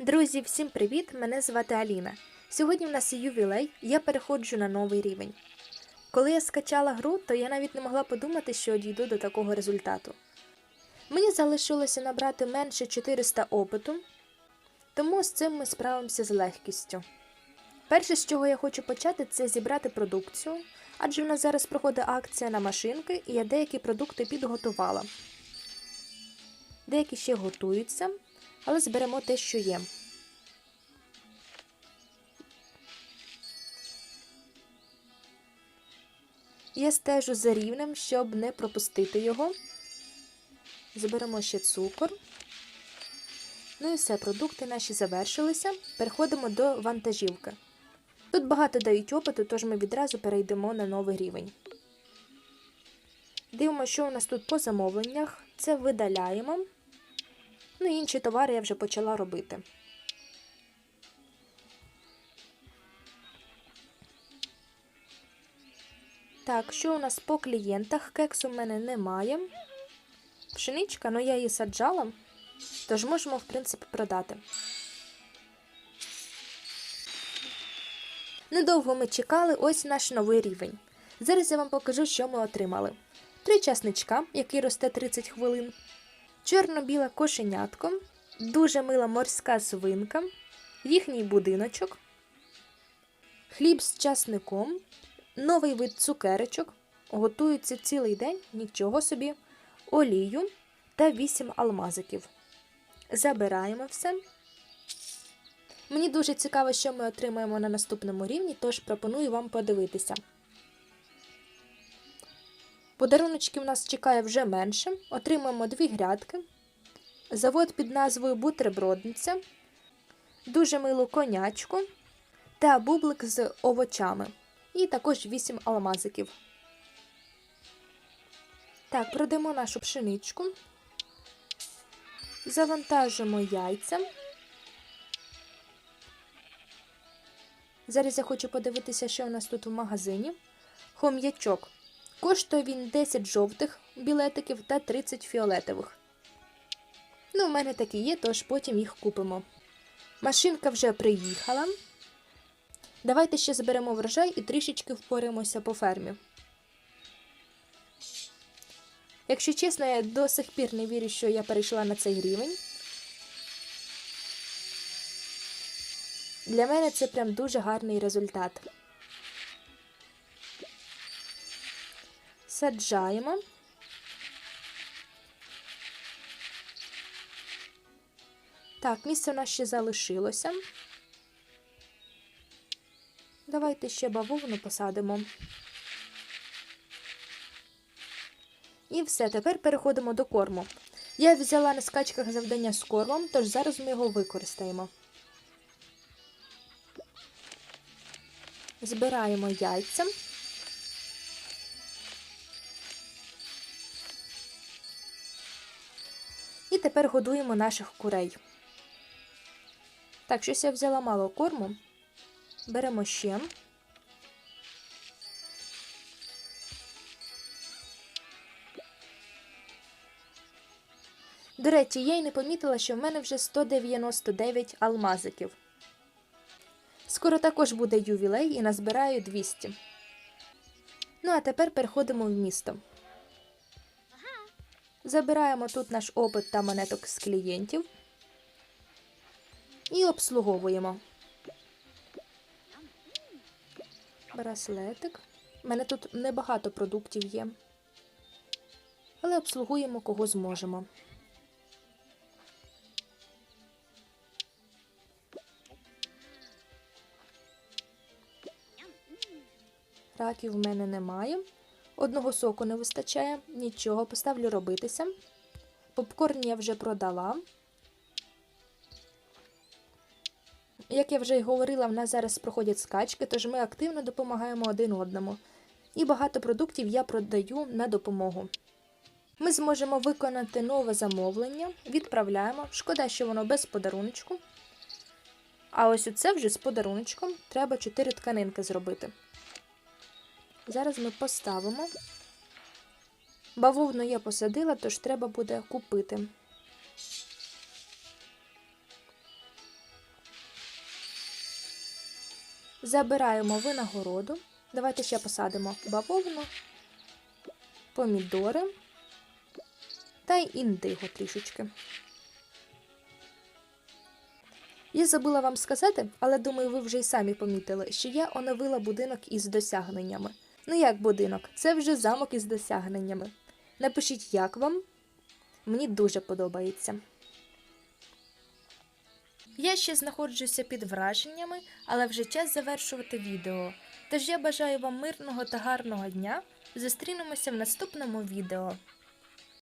Друзі, всім привіт! Мене звати Аліна. Сьогодні в нас ювілей, я переходжу на новий рівень. Коли я скачала гру, то я навіть не могла подумати, що дійду до такого результату. Мені залишилося набрати менше 400 опиту, тому з цим ми справимося з легкістю. Перше, з чого я хочу почати, це зібрати продукцію, адже в нас зараз проходить акція на машинки, і я деякі продукти підготувала. Деякі ще готуються, але зберемо те, що є. Я стежу за рівнем, щоб не пропустити його. Заберемо ще цукор. Ну і все, продукти наші завершилися. Переходимо до вантажівки. Тут багато дають опиту, тож ми відразу перейдемо на новий рівень. Дивимося, що у нас тут по замовленнях. Це видаляємо. Ну і інші товари я вже почала робити. Так, що у нас по клієнтах? Кексу в мене немає. Пшеничка, ну я її саджала, тож можемо, в принципі, продати. Недовго ми чекали, ось наш новий рівень. Зараз я вам покажу, що ми отримали. Три часничка, який росте 30 хвилин, чорно-біле кошенятко, дуже мила морська свинка, їхній будиночок, хліб з часником, новий вид цукерочок, готується цілий день, нічого собі, олію та 8 алмазиків. Забираємо все. Мені дуже цікаво, що ми отримаємо на наступному рівні, тож пропоную вам подивитися. Подаруночки в нас чекає вже менше. Отримаємо дві грядки, завод під назвою Бутербродниця, дуже милу конячку та бублик з овочами. І також 8 алмазиків. Так, продамо нашу пшеничку, завантажимо яйця. Зараз я хочу подивитися, що у нас тут в магазині. Хом'ячок. Коштує він 10 жовтих білетиків та 30 фіолетових. Ну, у мене такі є, тож потім їх купимо. Машинка вже приїхала. Давайте ще зберемо врожай і трішечки впораємося по фермі. Якщо чесно, я до сих пір не вірю, що я перейшла на цей рівень. Для мене це прям дуже гарний результат. Саджаємо. Так, місце у нас ще залишилося. Давайте ще бавовну посадимо. І все, тепер переходимо до корму. Я взяла на скачках завдання з кормом, тож зараз ми його використаємо. Збираємо яйця. І тепер годуємо наших курей. Так, щось я взяла мало корму. Беремо ще. До речі, я й не помітила, що в мене вже 199 алмазиків. Скоро також буде ювілей і назбираю 200. Ну, а тепер переходимо в місто. Забираємо тут наш опит та монеток з клієнтів і обслуговуємо. Браслетик. У мене тут небагато продуктів є. Але обслугуємо кого зможемо. Раків в мене немає. Одного соку не вистачає, нічого, поставлю робитися. Попкорн я вже продала. Як я вже й говорила, в нас зараз проходять скачки, тож ми активно допомагаємо один одному. І багато продуктів я продаю на допомогу. Ми зможемо виконати нове замовлення, відправляємо. Шкода, що воно без подаруночку. А ось оце вже з подаруночком треба 4 тканинки зробити. Зараз ми поставимо. Бавовну я посадила, тож треба буде купити. Забираємо винагороду. Давайте ще посадимо бавовну, помідори та індиго трішечки. Я забула вам сказати, але думаю, ви вже й самі помітили, що я оновила будинок із досягненнями. Ну як будинок? Це вже замок із досягненнями. Напишіть, як вам. Мені дуже подобається. Я ще знаходжуся під враженнями, але вже час завершувати відео. Тож я бажаю вам мирного та гарного дня. Зустрінемося в наступному відео.